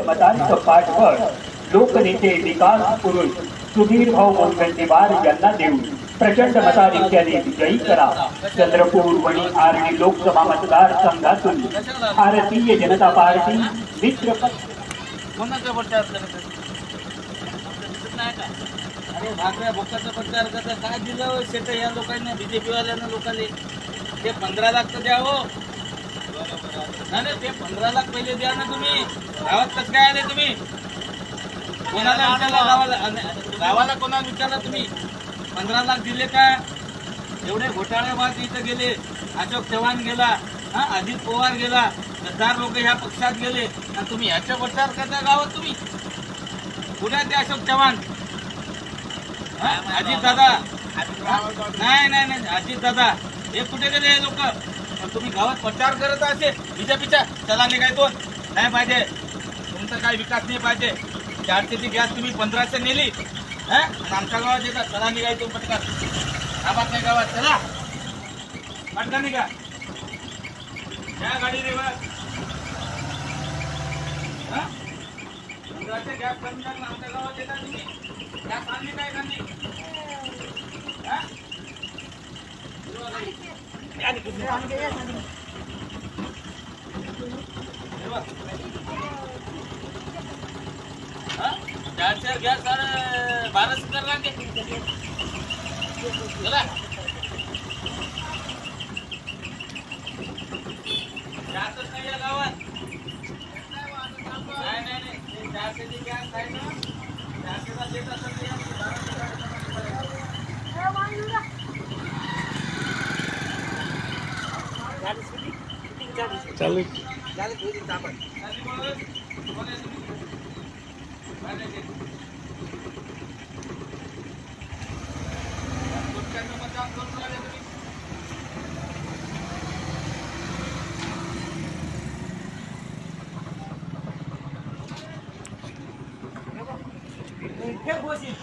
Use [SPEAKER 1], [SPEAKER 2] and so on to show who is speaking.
[SPEAKER 1] शतकांचं पाठबळ लोकनेते विकास पुरुष सुधीर भाऊ मुनगंटीवार यांना देऊन प्रचंड मताधिक्याने विजयी करा. चंद्रपूर वणी आर्णी लोकसभा मतदारसंघातून भारतीय जनता पार्टी मित्र
[SPEAKER 2] अरे भाकऱ्या भोकाचा प्रचार करता काय दिलं शेट या लोकांना? बीजेपीवाल्यांना लोकांनी? ते पंधरा लाख तर द्यावं. नाही नाही, ते पंधरा लाख पहिले द्या ना तुम्ही. गावात कसं काय आले तुम्ही? कोणाला विचारला? गावाला गावाला कोणाला विचारला तुम्ही? पंधरा लाख दिले का? एवढे घोटाळेबाज इथं गेले. अशोक चव्हाण गेला. हा अजित पवार गेला. गद्दार लोक ह्या पक्षात गेले. आणि तुम्ही ह्याच्या प्रचार करता गावात तुम्ही? कुठे ते अशोक चव्हाण? अजित दादा. नाही नाही नाही अजित दादा. हे कुठे गेले हे लोक? तुम्ही गावात प्रचार करत असे बीजेपीच्या चला निघायतो नाही पाहिजे. तुमचा काही विकास नाही पाहिजे. चारशेची गॅस तुम्ही पंधराशे नेली हा? आमच्या गावात येतात चला निघायचो पटकन. गावात नाही गावात चला. पटकन निघा. या गाडीने बघ हा? गॅस कमी आमच्या गावात येतात तुम्ही. गॅस आणली काय खाल्ली हा? हे बघ. हा? चारशे गॅस अरे बाराशे कर लागते चला गॅसच नाही या गावात नाही नाही नाही ते चारशेची गॅस आहे ना ચાલુ Quer bozinho?